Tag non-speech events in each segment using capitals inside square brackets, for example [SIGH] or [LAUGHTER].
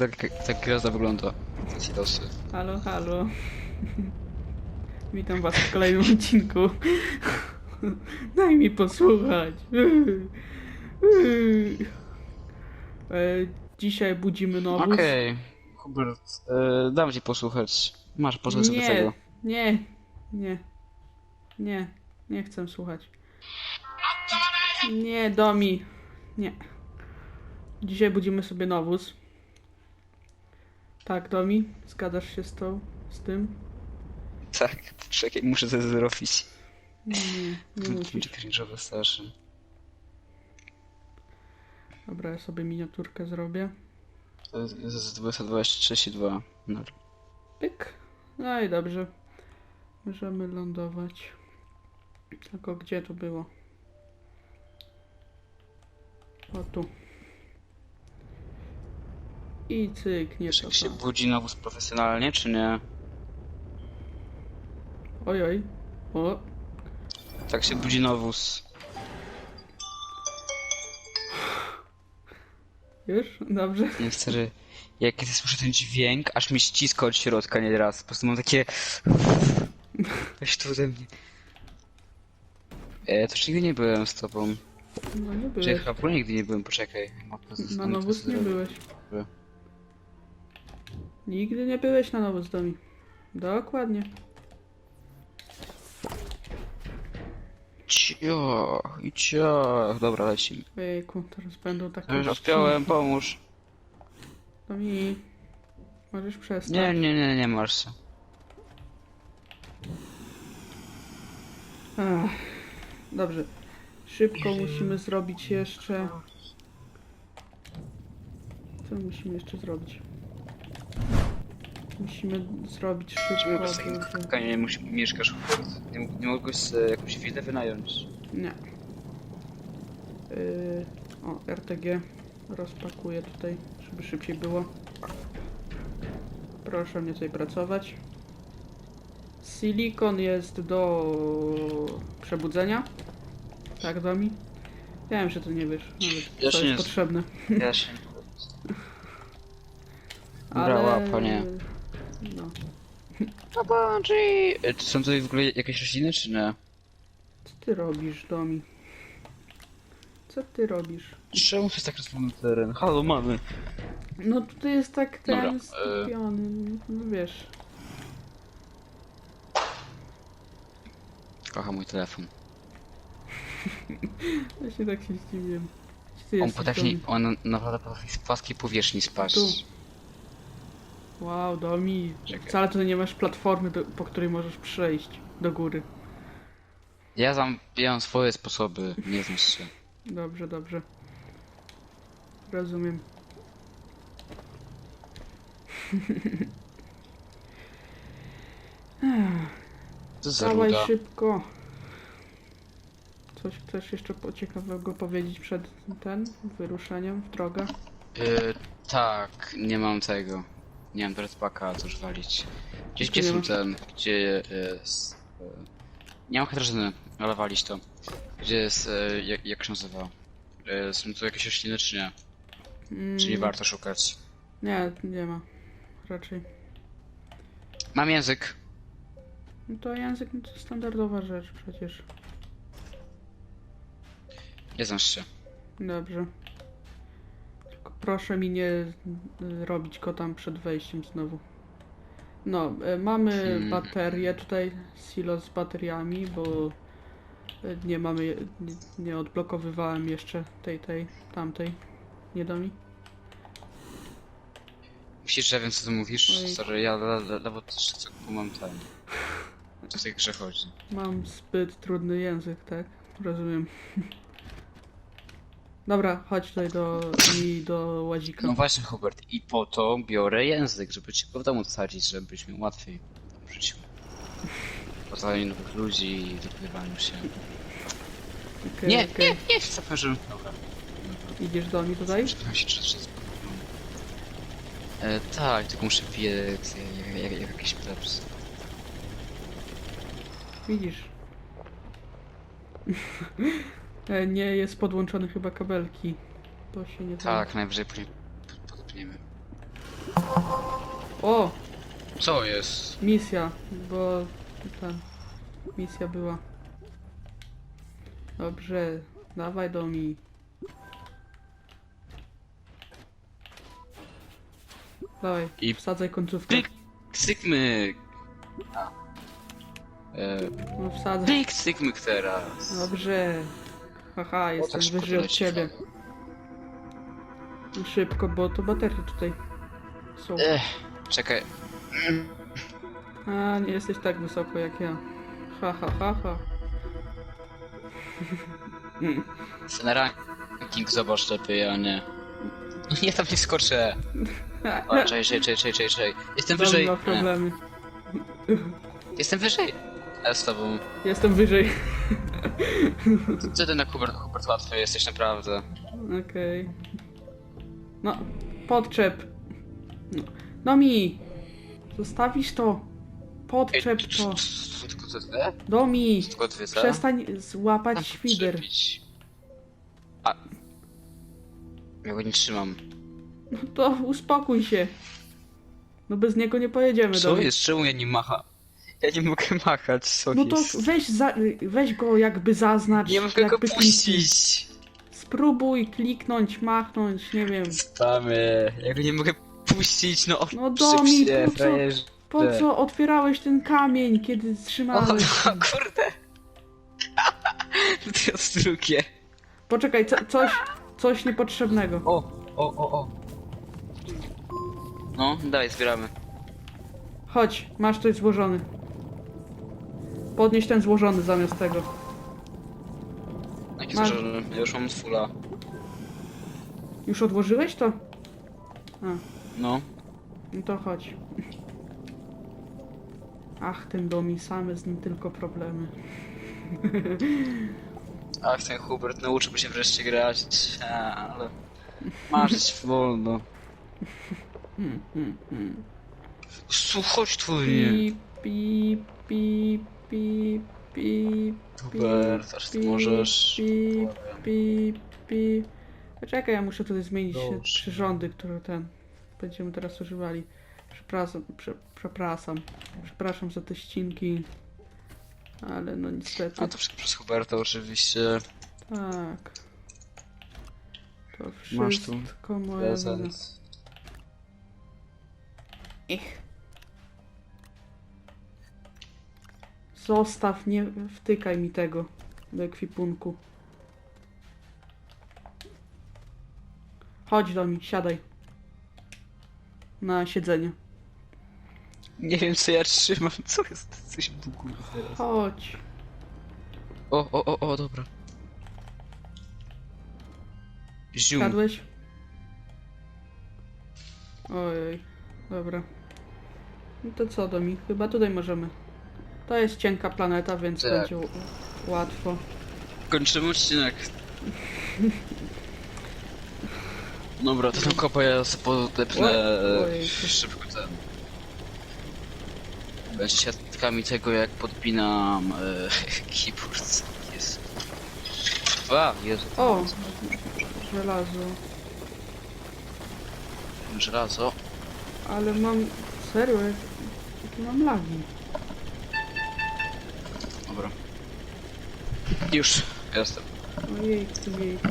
Tak, tak gwiazda wygląda. Silosy. Halo, halo. [LAUGHS] Witam was w kolejnym odcinku. [LAUGHS] Daj mi posłuchać. [LAUGHS] E, Dzisiaj budzimy nowóz. Okej. Hubert, e, dam ci posłuchać. Masz, posłuchaj sobie Nie, tego. nie, nie, nie, nie chcę słuchać. Nie, Domi, nie. Dzisiaj budzimy sobie nowóz. Tak, Domi, zgadzasz się z tą, z tym? Tak, czekaj, muszę to zrobić. Nie, nie musisz. Cringe'owe strasznie. Dobra, ja sobie miniaturkę zrobię. To jest jest 232. No. Pyk. No i dobrze. Możemy lądować. Tylko gdzie to było? O tu. I cyk, nie Wiesz, jak się budzi nowóz profesjonalnie, czy nie? Oj, oj. O, Tak się budzi nowóz. już? Dobrze. Nie stary. Jak kiedy słyszę ten dźwięk, aż mi ściska od środka nie raz. Po prostu mam takie... Weź tu ode mnie. E, to już nigdy nie byłem z tobą. No nie Czy byłeś. chyba w ogóle nigdy nie byłem, poczekaj. Mapę Na zostanę, nie zrobię. byłeś. Nigdy nie byłeś na nowóz domi. Dokładnie. Cio, i cio. Dobra, lecimy. Ojejku, teraz będą takie... Już odpiąłem, pomóż. Domi, możesz przestać. Nie, nie, nie, nie masz się. Ach, dobrze. Szybko musimy zrobić jeszcze. Co musimy jeszcze zrobić? Musimy zrobić szybko. żeby- spotkania nie musi, mieszkasz w Nie, nie mogłeś sobie jakąś willę wynająć. Nie. Yy, o, RTG rozpakuję tutaj, żeby szybciej było. Proszę mnie tutaj pracować. Silikon jest do przebudzenia. Tak, Domi? Wiem, że to nie wiesz, ale Ja to się jest nie- potrzebne. Ja się... [LAUGHS] Ale... Brała, panie. E, Czy są tutaj w ogóle jakieś rośliny, czy nie? Co ty robisz, Domi? Co ty robisz? Czemu to jest tak rozwalony teren? Halo, mamy. No tutaj jest tak ten Dobra, e- skupiony, no wiesz. Kocham mój telefon. [LAUGHS] Ja się tak się zdziwiłem. Gdzie ty On jesteś, potrafi, Domi? on naprawdę potrafi z płaskiej powierzchni spaść. Tu. Wow, Domi. Czekaj. Wcale tutaj nie masz platformy, do, po której możesz przejść do góry. Ja mam swoje sposoby, nie znasz się. Dobrze, dobrze. Rozumiem. [LAUGHS] To za Dawaj ruda. szybko. Coś chcesz jeszcze po- ciekawego powiedzieć przed ten wyruszeniem w drogę? Y, tak, nie mam tego. Nie mam dreadpacka, już walić. Gdzie, Tu gdzie są ten, gdzie jest... y, Nie mam heterozyny, ale walić to. Gdzie jest, y, jak, jak się nazywa? Y, są tu jakieś rośliny, czy nie? Mm, Czy nie warto szukać? Nie, nie ma. Raczej. Mam język. No to język no to standardowa rzecz przecież. Nie znasz się. Dobrze. Proszę mi nie y, robić go tam przed wejściem znowu. No, y, mamy Hmm. baterie tutaj, silo z bateriami, bo y, nie mamy, nie, nie odblokowywałem jeszcze tej, tej, tamtej. Nie da mi? Myślisz, że ja wiem co ty mówisz? Sorry, ja le- le- nawet co mam ten. Co w tej grze chodzi? Mam zbyt trudny język, tak? Rozumiem. [LAUGHS] Dobra, chodź tutaj do, mi do łazika. No właśnie Hubert, i po to biorę język, żeby ci go w domu wsadzić, żebyś miał łatwiej w życiu. Poznaniu nowych ludzi i dowiadywaniu się. Okej, Nie, okej. nie, nie, zapraszam. Dobra. Idziesz do mnie tutaj? Przepraszam się, e, Tak, tylko muszę biec jak, jak, jak jakiś plebs. Widzisz. [LAUGHS] E, nie jest podłączony chyba kabelki. To się nie. Tak, najwyżej pod- podepniemy. O! Co jest? Misja, bo ta misja była. Dobrze, dawaj do mi. Dawaj, I- wsadzaj końcówkę. Pyk. E, No wsadzaj. pyk, cykmyk teraz. Dobrze. Haha, jestem tak szybko wyżej od leci. ciebie. Szybko, bo to baterie tutaj są. Ech, czekaj. A, nie jesteś tak wysoko jak ja. Ha, ha, ha, ha. Chcę na ranking zobacz lepiej, a nie. No [LAUGHS] nie, tam nie skoczę. O, czekaj, czekaj, czekaj, czekaj, czekaj, czekaj. Jestem wyżej. ma E, problemy. Jestem wyżej. A z tobą. Jestem wyżej. [LAUGHS] Ty na Hubert, Hubert łatwy jesteś naprawdę. Okej. No, podczep. No, no mi! Zostawisz to. Podczep to. Tylko to tyle? Domi! Tylko dwie, co? Przestań złapać świder. A... Ja go nie trzymam. No to uspokój się. No bez niego nie pojedziemy Co jest? Czemu ja nie macham? Ja nie mogę machać, co No to jest? weź, za, weź go jakby zaznacz, Nie mogę go jakby kliknij. puścić. Spróbuj kliknąć, machnąć, nie wiem. Spamy. Ja go nie mogę puścić, no. No Domi, po co, frajerze. po co otwierałeś ten kamień, kiedy O, trzymałeś? no, [LAUGHS] kurde. [LAUGHS] To jest drugie. Poczekaj, co, coś, coś niepotrzebnego. O, o, o, o. No, dawaj, zbieramy. Chodź, masz coś złożony. Podnieś ten złożony zamiast tego. Jaki Masz- złożony? Ja już mam fulla. Już odłożyłeś to? A, No. no to chodź. Ach, ten domi, same z nim tylko problemy. [LAUGHS] Ach, ten Hubert nauczyłby się wreszcie grać, A, ale... Masz żyć wolno. Hmm, hmm, hmm. Tu, nie. Pip, pip, pip, pip, pip, Hubert, aż ty możesz. pip, pip, pip. Poczekaj, ja muszę tutaj zmienić Dobrze. przyrządy, które ten będziemy teraz używali. Przepraszam, prze, przepraszam. Przepraszam za te ścinki. Ale no niestety. A to wszystko przez Huberta oczywiście. Tak. To Masz tu wszystko moja wina. Prezent. Ich. Zostaw, nie wtykaj mi tego do ekwipunku. Chodź do mnie, siadaj. Na siedzenie. Nie wiem co ja trzymam, [LAUGHS] co jest? Coś buguje teraz. Chodź. O, o, o, o, dobra. Zium. Siadłeś? Ojej, dobra. No to co do mi? Chyba tutaj możemy. To jest cienka planeta, więc Tak. będzie łatwo. Kończymy odcinek. [LAUGHS] Dobra, to tą kopę ja sobie podepnę Oj, ojej. szybko ten. Będzie siatkami tego jak podpinam e, [LAUGHS] keyboard. Jest. A, Jezu. O! Żelazo. Żelazo. Ale mam... Serio? jak- Jakie mam lagi? Dobra. Już, jestem. Ojejku, jejku.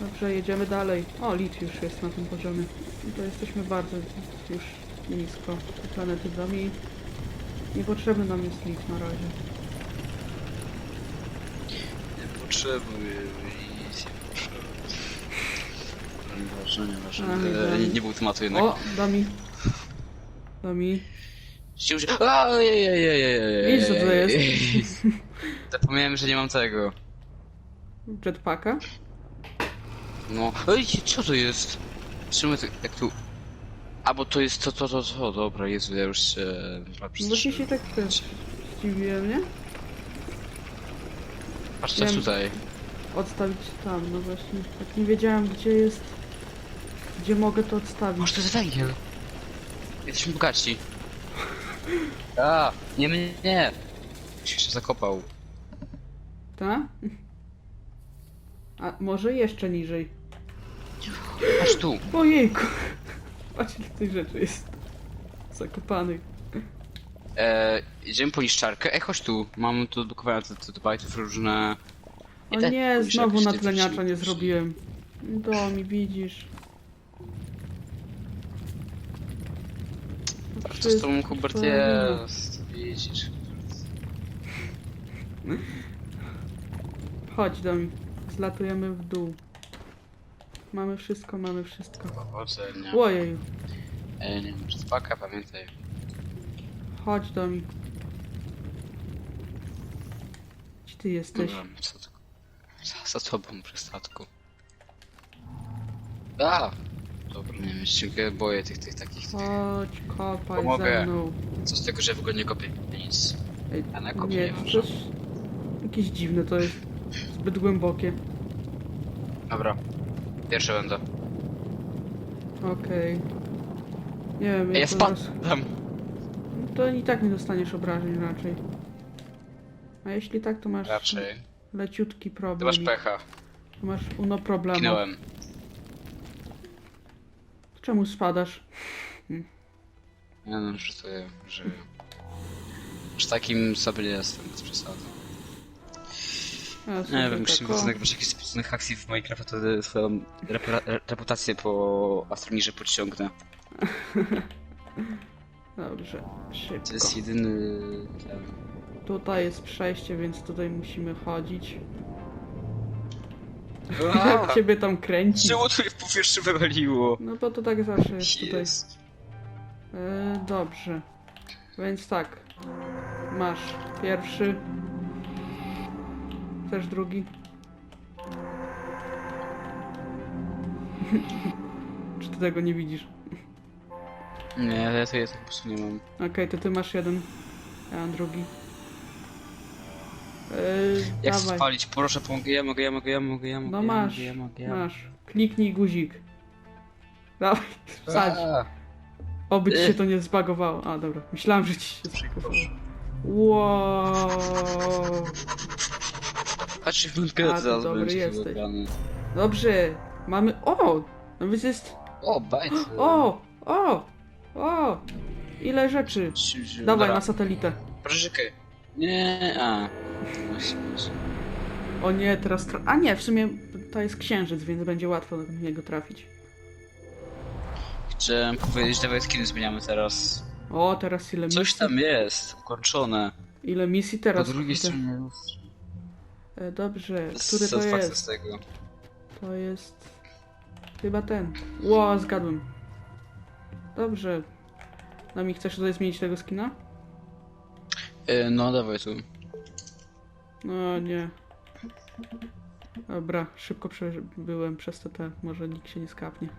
Dobrze, jedziemy dalej. O, lit już jest na tym poziomie. No to jesteśmy bardzo już nisko. Te planety domi. Niepotrzebny nam jest lit na razie. Nie potrzebuję nic, nie potrzebuję. Nieważne, nieważne. A, E, dobra. nie, nie był tematu jednak. O, domi. Domi. Sił się... A, Widzisz, co to jest? [LAUGHS] Zapomniałem, że nie mam tego. Jetpacka. No. Ej, co to jest? Czemu to, jak tu... A, bo to jest to, to, to, to. Dobra, Jezu, ja już się... No Właśnie się tak też zdziwiłem, nie? Patrz, co Wiem. tutaj. Odstawić tam, no właśnie. Tak nie wiedziałem, gdzie jest... Gdzie mogę to odstawić. Może to jest węgiel? Jesteśmy bogaci. A, nie mnie. Się się zakopał. Tak? A może jeszcze niżej? Patrz tu. Ojejku. Patrz ile tych rzeczy jest zakopanych. E, idziemy po niszczarkę. Ej, chodź tu. Mam tu te, te bajtów różne. O nie, znowu jakoś natleniacza nie zrobiłem. Do mi widzisz. Co z tobą, Hubert, jest? Widzisz. Chodź do mnie. Zlatujemy w dół. Mamy wszystko, mamy wszystko. Powodzenia. Ojej, Ej, nie wiem, spaka, pamiętaj. chodź do mnie. Gdzie ty jesteś? Dobra, co to- Za, za tobą przy statku. A! Dobra, nie wiem, się boję tych, tych takich. Chodź, kopaj Pomogę. ze mną. Co z tego, że w ogóle nie kopię nic. Ej, A na kopie nie, nie to można. jest jakieś dziwne to jest. Zbyt głębokie. Dobra. Pierwszy będę. Okej. Nie wiem, Ej, ja jak to nas... spadam! To i tak nie dostaniesz obrażeń raczej. A jeśli tak, to masz Raczej. leciutki Ty problem. masz pecha. To masz uno problemu. Ginąłem. Czemu spadasz? Ja no, że to że... Że takim sobie nie jestem, bez przesady. Ja Nie wiem, musimy wykonywać jakichś specjalnych akcji w Minecraft, wtedy swoją re- reputację po Astromirze podciągnę. [LAUGHS] Dobrze, szybko. To jest jedyny... Ten... Tutaj jest przejście, więc tutaj musimy chodzić. Jak [LAUGHS] ciebie tam kręci. Czemu mnie w powierzchni wywaliło? No bo to tak zawsze jest tutaj. Jest. E, dobrze. Więc tak. Masz pierwszy. Chcesz drugi? [LAUGHS] Czy ty tego nie widzisz? Nie, ja to jest po prostu nie mam. Okej, to ty masz jeden. Ja mam drugi. E, Jak chcę dawaj. spalić? Proszę, pomogę, ja mogę, ja mogę, ja mogę, ja mogę, No ja masz, mogę, ja mogę, ja masz. Kliknij guzik. Dawaj, [LAUGHS] wsadź. A, Oby ci się Ech. to nie zbagowało. A, dobra. Myślałem, że ci się zbagowało. Wow. Achievement A, ty zaraz dobry będzie jesteś. wybrany. Dobrze. Mamy... O! No więc jest... O, bajt. [GASPS] O! O! O! Ile rzeczy. Dawaj na satelitę. Proszę, Nie, a. O nie, teraz... Tra... A nie, w sumie to jest księżyc, więc będzie łatwo do niego trafić. Chciałem powiedzieć, dawaj skiny zmieniamy teraz. O, teraz ile Coś misji... tam jest, ukończone. Ile misji Po teraz? drugiej widzę. stronie. E, Dobrze, który to jest? z tego. To jest... Chyba ten. Ło, zgadłem. Dobrze. Nami chcesz tutaj zmienić tego skina? E, no, dawaj tu. No nie. Dobra, szybko przebyłem przez to te, może nikt się nie skapnie. [LAUGHS]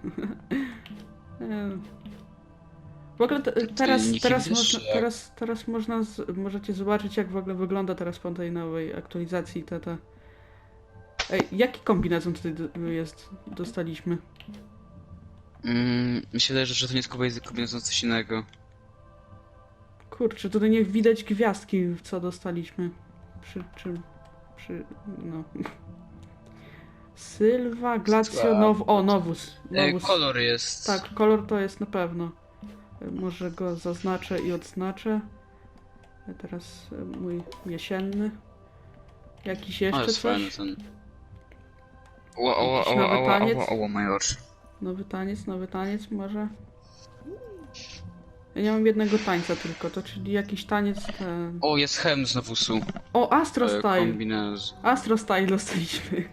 W ogóle te, teraz, teraz, można, teraz, teraz można, z, możecie zobaczyć jak w ogóle wygląda teraz po tej nowej aktualizacji te. Ej, jaki kombinezon tutaj jest, dostaliśmy? Mm, wydaje, że to nie jest kombinezon coś innego. Kurczę, tutaj nie widać gwiazdki, co dostaliśmy. Przy czym. Przy. No. Sylwa, Glacio. Now... O, Novus. E, Novus. kolor jest. Tak, kolor to jest na pewno. Może go zaznaczę i odznaczę. E, Teraz e, mój jesienny. Jakiś O, jeszcze fajny coś? ten. Oczy. Nowy taniec, nowy taniec może? Ja nie mam jednego tańca tylko, to czyli jakiś taniec ten... O, jest hem z Novusu. O, Astro E, Style! Kombinez. Astro Style dostaliśmy.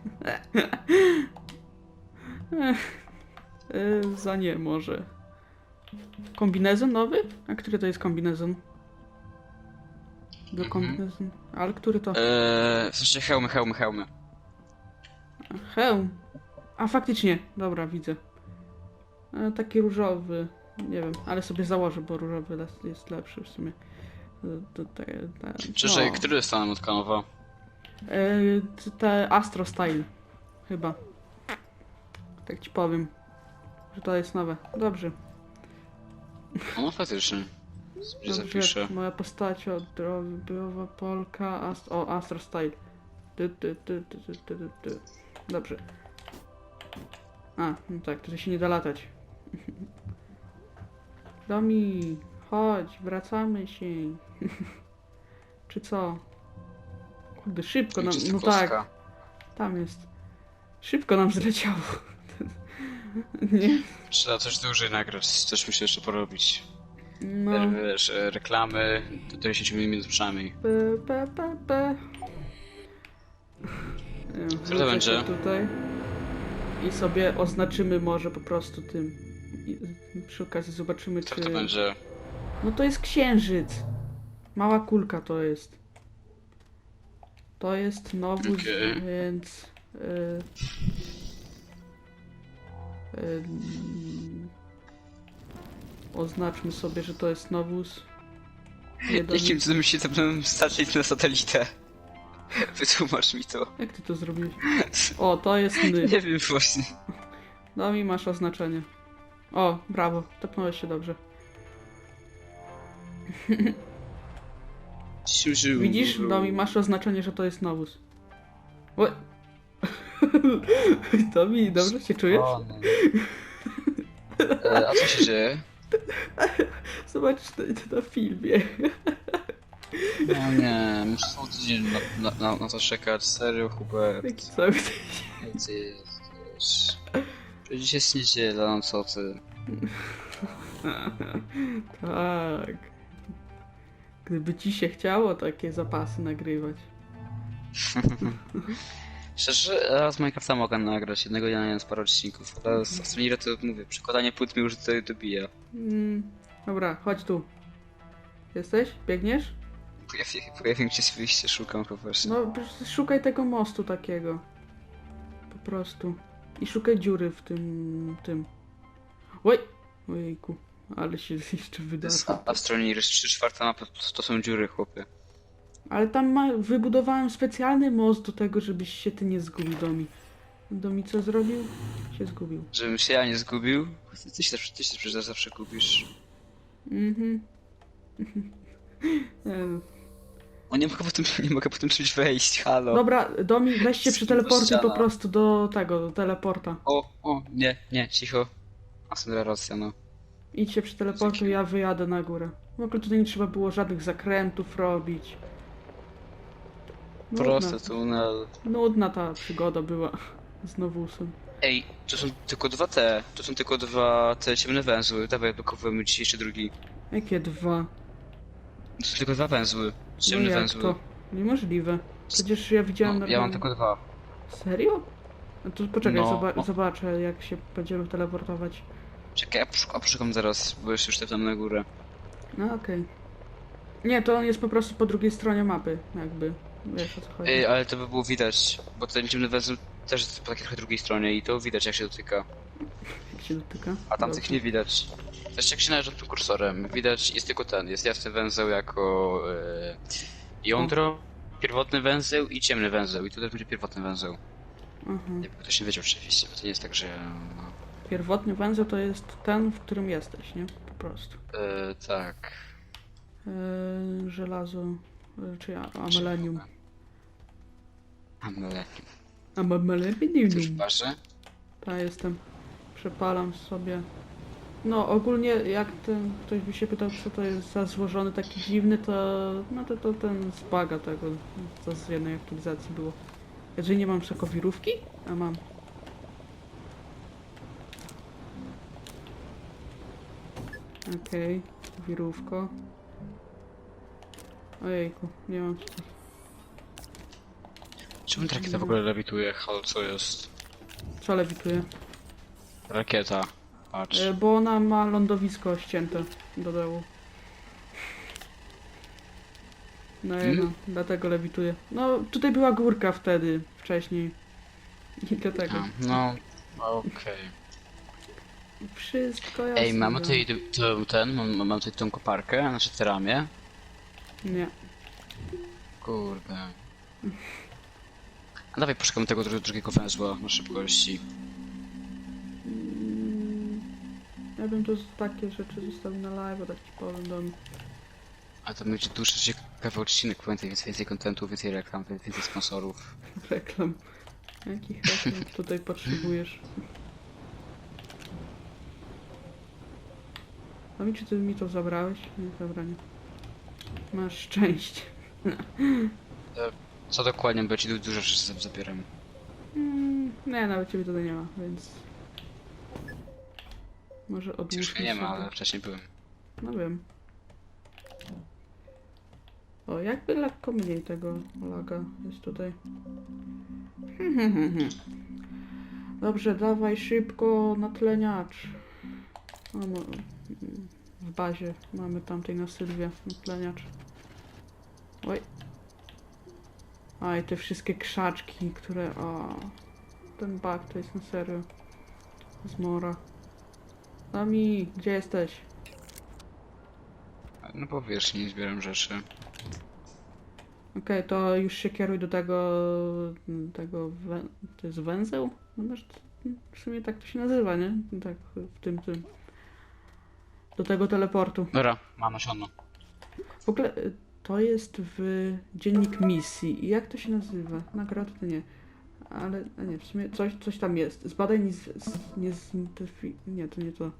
E, Za nie może. Kombinezon nowy? A który to jest kombinezon? Do Mhm. kombinezon. Ale który to? Eee, w sensie hełmy, hełmy, hełmy. Hełm. A faktycznie, dobra, widzę. E, taki różowy. Nie wiem, ale sobie założę, bo różowy les- jest lepszy w sumie. E, To, te, te, Czyżej, no. który jest tam od kanowa? E, t- te Astro Style. Chyba. Tak ci powiem. Że to jest nowe. Dobrze. No faktycznie. Sobie Dobrze. zapiszę. Moja postać odrobiła Polka. Ast o, Astro Style. Ty, ty, ty, ty, ty, ty, ty, ty. Dobrze. A, no tak, tutaj się nie da latać. Domi, chodź, wracamy się. [LAUGHS] Czy co? Kurde, szybko nam, no tak, tam jest. Szybko nam zleciało. [LAUGHS] Nie? Trzeba coś dłużej nagrać, coś muszę jeszcze porobić. No. Wiesz, reklamy, do 10 minut przynajmniej. P, p, p, p. Nie, Co to będzie? Tutaj. I sobie oznaczymy może po prostu tym. Przy okazji zobaczymy, Co czy... to będzie? No to jest księżyc. Mała kulka to jest. To jest nowóz, Okej. więc... y, y, oznaczmy sobie, że to jest nowóz. Nie do Jakim cudem się tam stać na satelitę? [LAUGHS] Wytłumacz mi to. Jak ty to zrobiłeś? [LAUGHS] O, to jest ny. Nie wiem właśnie. No mi masz oznaczenie. O, brawo, tepnąłeś się dobrze. Widzisz? No mi masz oznaczenie, że to jest nowóz. O... [LAUGHS] To mi dobrze się czujesz? E, a co się dzieje? Zobaczysz to, to na filmie. No nie, muszę cały tydzień na, na, na, na to czekać. Serio, Hubert. Jaki cały tydzień. Dzisiaj jest niedziela, no co ty? [LAUGHS] Tak. Gdyby ci się chciało takie zapasy nagrywać. [LAUGHS] Szczerze, raz Minecrafta mogę nagrać, jednego dnia na parę odcinków, ale z Asmira to mówię, przekładanie płyt mi już tutaj dobija. Mm, dobra, chodź tu. Jesteś? Biegniesz? Pojawi, pojawił się wyjście, szukam po prostu. No, szukaj tego mostu takiego. Po prostu. I szukaj dziury w tym... tym. Oj! Ojejku. Ale się [LAUGHS] jeszcze wydarzyło. Astronir, 3 czwarta mapa, to są dziury, chłopie. Ale tam ma, wybudowałem specjalny most do tego, żebyś się ty nie zgubił, Domi. Domi co zrobił? Się zgubił. Żebym się ja nie zgubił, ty się, też- ty się zawsze gubisz. Mhm. [LAUGHS] No. O, nie mogę potem, [LAUGHS] nie mogę potem czymś wejść, halo. Dobra, Domi, weź się przyteleportuj po prostu do tego, do teleporta. O, o, nie, nie, cicho. Asmira racja, no. Idź się przyteleportuj, ja wyjadę na górę. W ogóle tutaj nie trzeba było żadnych zakrętów robić. Nudna, tunel. nudna ta przygoda była [LAUGHS] z Nowusem. Ej, to są tylko dwa te, to są tylko dwa te ciemne węzły. Dawaj, blokowujemy dzisiejszy drugi. Jakie dwa? To są tylko dwa węzły. No Ciemne jak węzły. to? Niemożliwe. Przecież ja widziałem No, ja mam normalnie- tylko dwa. Serio? No to poczekaj, No, zoba- zobaczę jak się będziemy teleportować. Czekaj, ja poszukam, poszukam zaraz, bo jeszcze już tam na górę. No okej. Nie, to on jest po prostu po drugiej stronie mapy, jakby. Wiesz o co chodzi. Ej, ale to by było widać, bo ten ciemny węzeł też jest po takiej trochę drugiej stronie i to widać jak się dotyka. Się dotyka. A tamtych Dobrze. nie widać. Też jak się najeżdża tym kursorem, widać jest tylko ten, jest jasny węzeł jako e, jądro, pierwotny węzeł i ciemny węzeł. I to też będzie pierwotny węzeł. Aha. Jakby ktoś nie wiedział oczywiście, bo to nie jest tak, że... No, Pierwotny węzeł to jest ten, w którym jesteś, nie? Po prostu. e, tak. Eee, żelazo. e, Czy a- amelenium. Ale A ty już amelenium. barze? Ta jestem. Przepalam sobie. No ogólnie jak ten ktoś by się pytał co to jest za złożony taki dziwny, to no to, to ten z baga tego, co z jednej aktualizacji było. Jeżeli nie mam sokowirówki? A mam. Okej, wirówko. Ojejku, nie mam Czemu ta rakieta w ogóle lewituje? Halo, co jest? Co lewituje? Rakieta. Patrz. E, Bo ona ma lądowisko ścięte do dołu. No i Mm. dlatego lewituje. No, tutaj była górka wtedy, wcześniej. I dlatego. A, no, okej. Wszystko jasne. Ej, mamy było. tutaj tu- ten, mam, mam tutaj tą koparkę, znaczy te ramię. Nie. Kurde. A dawaj poszukamy tego dru drugiego węzła na szybkości. Ja bym to takie rzeczy zostawił na live, tak ci powiem do mnie. A to będzie dłuższy ciekawy odcinek, więcej, więcej, więcej kontentu, więcej reklam, więcej sponsorów. [LAUGHS] Reklam. Jakich reklam [LAUGHS] tutaj potrzebujesz? Domi, czy ty mi to zabrałeś? Nie, dobra, nie. Masz szczęście. [LAUGHS] Co dokładnie, bo ci du- dużo rzeczy zabieram. Mm, nie, nawet ciebie tutaj nie ma, więc... Może Już odłóżmy mnie nie ma, sobie. ale wcześniej byłem. No wiem. O, jakby lekko mniej tego laga jest tutaj. Dobrze, dawaj szybko natleniacz. O, no, w bazie mamy tamtej na Sylwie natleniacz. Oj. Aj, te wszystkie krzaczki, które... O, ten bug to jest na serio. Zmora. Nami, gdzie jesteś? No bo wiesz, nie zbieram rzeczy. Okej, to już się kieruj do tego, tego, wę... to jest węzeł? No masz, w sumie tak to się nazywa, nie? Tak, w tym, tym. Do tego teleportu. Dobra, mam nasiono. W ogóle y, to jest w dziennik misji. I jak to się nazywa? Nagrody to nie. Ale, a nie, w sumie coś, coś tam jest. Zbadaj nie, z, z, nie, z, nie, to nie to.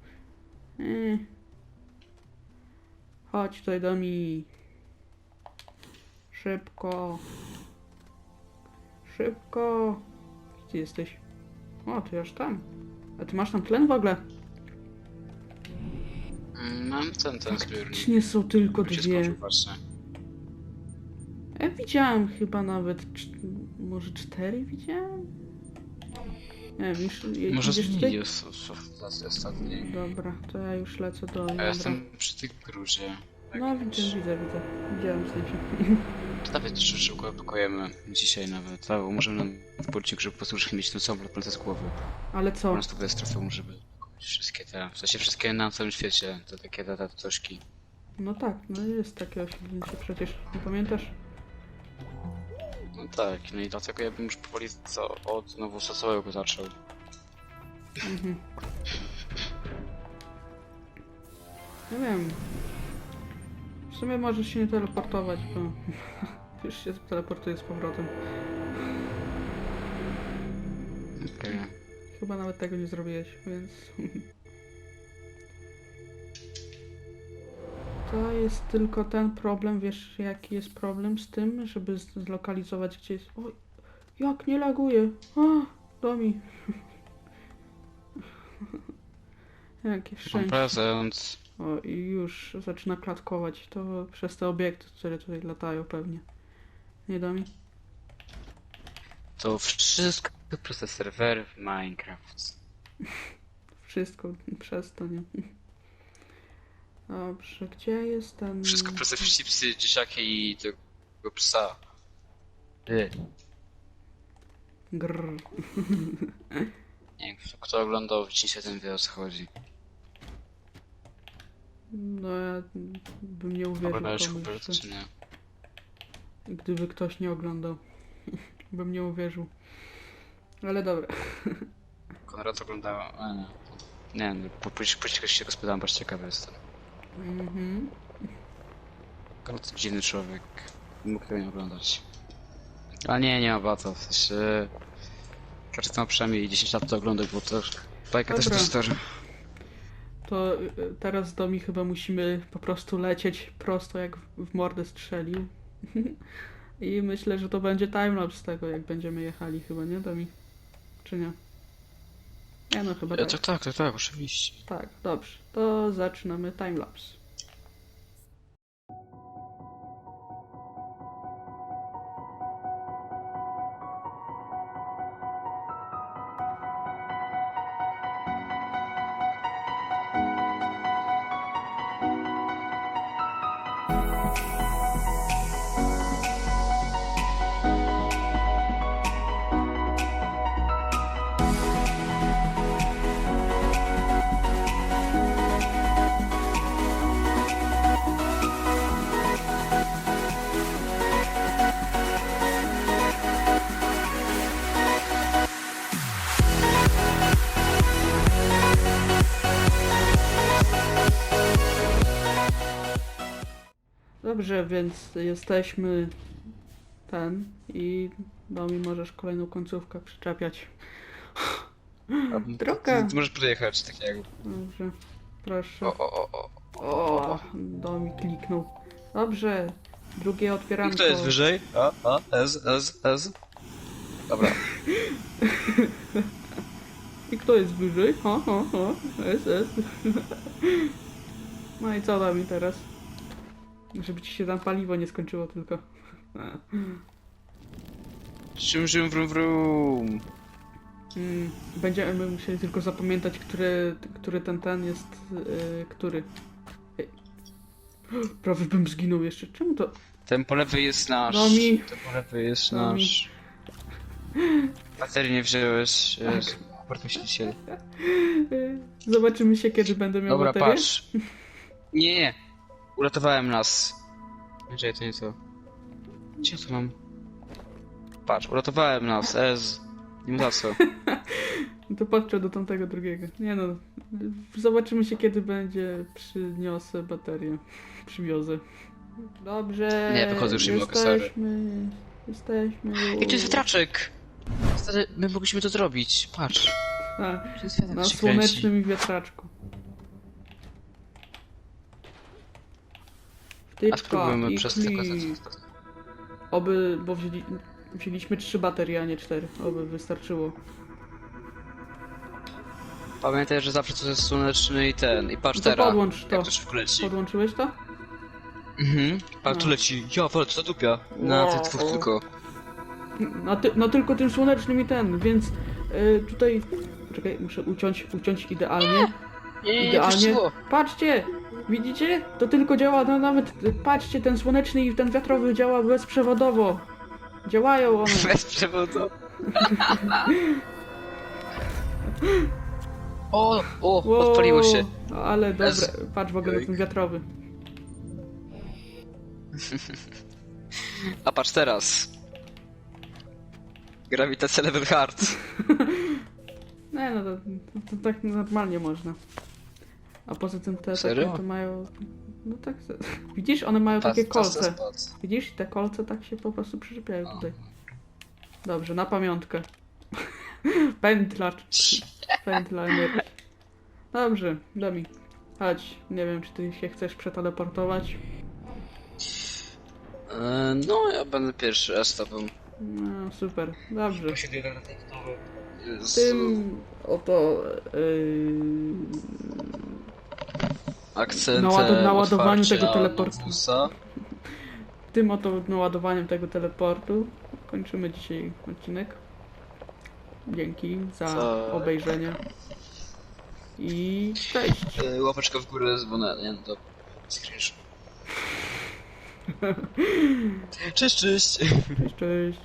Eee. Chodź tutaj do mi. Szybko. Szybko. Gdzie jesteś? O, ty aż tam. A ty masz tam tlen w ogóle? Mam ten, ten zbiornik. Faktycznie są tylko Się dwie. skończył. Ja widziałem chyba nawet, cz- może cztery widziałem? Nie wiem, już Może idziesz zmieni tutaj? jest jest ostatni. Dobra, to ja już lecę do Ja Jądra. jestem przy tej gruzie. No widzę, widzę, widzę. Widziałem w sensie. To Nawet czy szybko ewakuujemy dzisiaj nawet. A, bo możemy w porcie, żeby po prostu już mieć ten samolot na z głowy. Ale Po co? prostu bez strefą, żeby kupić wszystkie te, w sensie wszystkie na całym świecie, te takie toczki. No tak, no jest takie osiągnięcie przecież. Nie pamiętasz? No tak, no i dlatego ja bym już powoli co, od nowo stosowego zaczął. Mhm. Nie wiem. W sumie możesz się nie teleportować, bo [LAUGHS] już się teleportuje z powrotem. Okej. Chyba nawet tego nie zrobiłeś, więc. To jest tylko ten problem, wiesz jaki jest problem z tym, żeby zlokalizować gdzie jest. Oj, jak nie laguje! A, Domi. [LAUGHS] Jakie szczęście. prezent. O, i już zaczyna klatkować. To przez te obiekty, które tutaj latają pewnie. Nie Domi? To wszystko przez te serwery w Minecraft. [LAUGHS] Wszystko przez to, nie? Dobrze, gdzie jest ten... Wszystko przez te chipsy, dzieciaki i tego psa. Ty. Grr. Nie wiem, kto oglądał dzisiaj ten wie o co chodzi. No ja bym nie uwierzył Oglądałeś komuś, Hubert, że... czy nie? Gdyby ktoś nie oglądał. bym nie uwierzył. Ale dobra. Konrad oglądał, a nie. Nie, no, po- później później się go spytałem, bo ciekawy jestem. Mhm. To dziwny człowiek. Mógł tego nie oglądać. A nie, nie ma bata, w sensie... Każdy ma przynajmniej 10 lat to oglądać, bo to... Bajka też to Dobra. stary. To y, teraz do mi chyba musimy po prostu lecieć prosto jak w- w mordę strzelił. [LAUGHS] I myślę, że to będzie timelapse tego, jak będziemy jechali chyba, nie Domi? Czy nie? Nie no, chyba Ja, tak. tak, tak, tak, tak, oczywiście. Tak, dobrze. To zaczynamy timelapse. Dobrze, więc jesteśmy ten i Domi możesz kolejną końcówkę przyczepiać. [LAUGHS] Droga. Ty, ty możesz podjechać, tak jak... Dobrze, proszę. O, o, o, o. O, do mi kliknął. Dobrze. Drugie otwieram. Kto jest wyżej? A, a, S, S, S. Dobra. [LAUGHS] I kto jest wyżej? Ha, ha, ha. S, S. [LAUGHS] No i co da mi teraz? Żeby ci się tam paliwo nie skończyło tylko. Czym, czym, wrum, wrum. Mm, Będziemy musieli tylko zapamiętać, który, który ten ten jest, yy, który. Ej. Prawie bym zginął jeszcze. Czemu to? Ten po lewej jest nasz. Romi. Ten po lewej jest Romi. nasz. Baterii nie wziąłeś. Myśliciel. Yy, Zobaczymy się, kiedy będę miał Dobra, baterię. patrz. Nie, nie. Uratowałem nas. Czekaj, to nie to. Gdzie to mam? Patrz, uratowałem nas, Ez. Nie ma za co. [LAUGHS] To patrzę do tamtego drugiego. Nie no. Zobaczymy się, kiedy będzie. Przyniosę baterię. [LAUGHS] Przywiozę. Dobrze. Nie, wychodzę już, nie mogę, sorry. Jesteśmy. Jesteśmy. [GASPS] I to jest wiatraczek! Stary, my mogliśmy to zrobić. Patrz. A, jest na się kręci. słonecznym wiatraczku. A Wtyczka spróbujmy i przez tylko klik. Oby, bo wzięli, wzięliśmy trzy baterie, a nie cztery. Oby wystarczyło. Pamiętaj, że zawsze to jest słoneczny i ten. I patrz No to teraz. podłącz to. Jak to szybko leci. Podłączyłeś to? Mhm. Patrz, No. tu leci. Ja, ale to dupia. Na tych dwóch tylko. No, ty, no tylko tym słonecznym i ten, więc y, tutaj. Czekaj, muszę uciąć, uciąć idealnie. Nie, nie, nie, Idealnie. Patrzcie! Widzicie? To tylko działa, no nawet patrzcie, ten słoneczny i ten wiatrowy działa bezprzewodowo. Działają one. [LAUGHS] Bez przewodu. [LAUGHS] O, o, Wow, odpaliło się. no Ale dobre, Bez- patrz w ogóle na ten wiatrowy. A patrz teraz. Grawitacja level hard. [LAUGHS] Nie no, to, to, to tak normalnie można. A poza tym te Serio? takie to mają. No tak. [LAUGHS] Widzisz, one mają takie kolce. Widzisz, te kolce tak się po prostu przyczepiają tutaj. Dobrze, na pamiątkę. [LAUGHS] Pętlacz. Pętla energii. Dobrze, Domi. Chodź, nie wiem, czy ty się chcesz przeteleportować. E, No, ja będę pierwszy, a z tobą. No, super, dobrze. Z... Tym oto yy, Akcentem Naład- naładowaniu otwarcia tego teleportu. tym oto naładowaniem tego teleportu kończymy dzisiaj odcinek. Dzięki za Tak. obejrzenie. I cześć! E, Łapeczka w górę z nie no to... Screenshot. [LAUGHS] Cześć, cześć! Cześć, cześć!